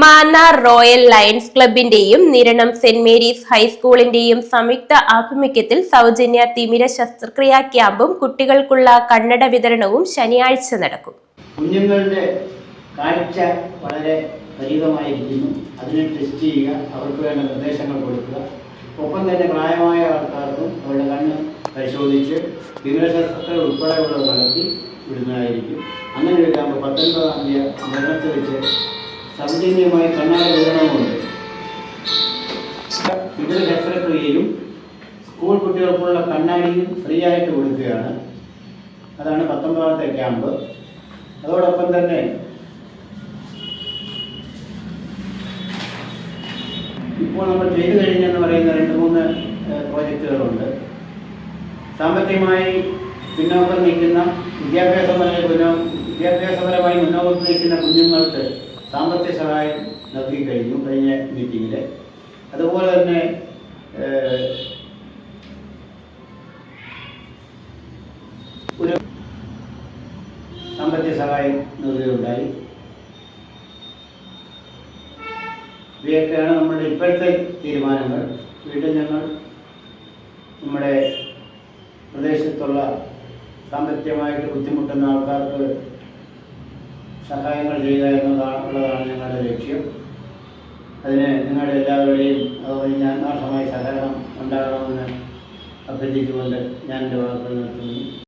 Mannar royal lions ക്ലബിന്റെയും Niranam saint Mary's ഹൈസ്കൂളിന്റെയും സംയുക്ത ആഭിമുഖ്യത്തിൽ സൗജന്യ തിമിര ശസ്ത്രക്രിയാ ക്യാമ്പും കുട്ടികൾക്കുള്ള കണ്ണട വിതരണവും ശനിയാഴ്ച നടക്കും. കുഞ്ഞുങ്ങളുടെ കാഴ്ച വളരെ പരിമിതമായിരിക്കുന്നു. അതിനെ ടെസ്റ്റ് ചെയ്യുക അവർക്ക് വേണ്ട നിർദ്ദേശങ്ങൾ കൊടുക്കുക. ഒപ്പം തന്നെ പ്രായമായ ആൾക്കാർക്കും അവരുടെ കണ്ണ് പരിശോധിച്ച് വിവരശാസ്ത്രങ്ങൾ ഉൾപ്പെടെയുള്ളത് നടത്തി വിടുന്നതായിരിക്കും. അങ്ങനെ ഒരു ക്യാമ്പ് പത്തൊൻപതാം തീയതി മരണത്തിൽ വെച്ച് സൗജന്യമായി കണ്ണാട വിതരണമുണ്ട്. വിവര ശസ്ത്രക്രിയയും സ്കൂൾ കുട്ടികൾക്കുള്ള കണ്ണാടിയും ഫ്രീ ആയിട്ട് കൊടുക്കുകയാണ്. അതാണ് പത്തൊമ്പതാമത്തെ ക്യാമ്പ് അതോടൊപ്പം തന്നെ ഇപ്പോൾ നമ്മൾ ചെയ്തു കഴിഞ്ഞെന്ന് പറയുന്ന രണ്ട് മൂന്ന് പ്രോജക്റ്റുകളുണ്ട്. സാമ്പത്തികമായി പിന്നോക്കം നിൽക്കുന്ന വിദ്യാഭ്യാസപരമായി പിന്നോ വിദ്യാഭ്യാസപരമായി മുന്നോക്കം നിൽക്കുന്ന കുഞ്ഞുങ്ങൾക്ക് സാമ്പത്തിക സഹായം നൽകി കഴിഞ്ഞു കഴിഞ്ഞ മീറ്റിങ്ങിൽ അതുപോലെ തന്നെ ഒരു സാമ്പത്തിക സഹായം നൽകുകയുണ്ടായി. ഇവയൊക്കെയാണ് നമ്മുടെ ഇപ്പോഴത്തെ തീരുമാനങ്ങൾ. വീണ്ടും ഞങ്ങൾ നമ്മുടെ പ്രദേശത്തുള്ള സാമ്പത്തികമായിട്ട് ബുദ്ധിമുട്ടുന്ന ആൾക്കാർക്ക് സഹായങ്ങൾ ചെയ്യുക എന്നതാണ് ഉള്ളതാണ് ഞങ്ങളുടെ ലക്ഷ്യം. അതിന് നിങ്ങളുടെ എല്ലാവരുടെയും അതുപോലെ ഞാൻ ആർഷമായ സഹകരണം ഉണ്ടാകണമെന്ന് അഭ്യർത്ഥിച്ചുകൊണ്ട് ഞാൻ എന്റെ വാക്കുകൾ നിർത്തുന്നു.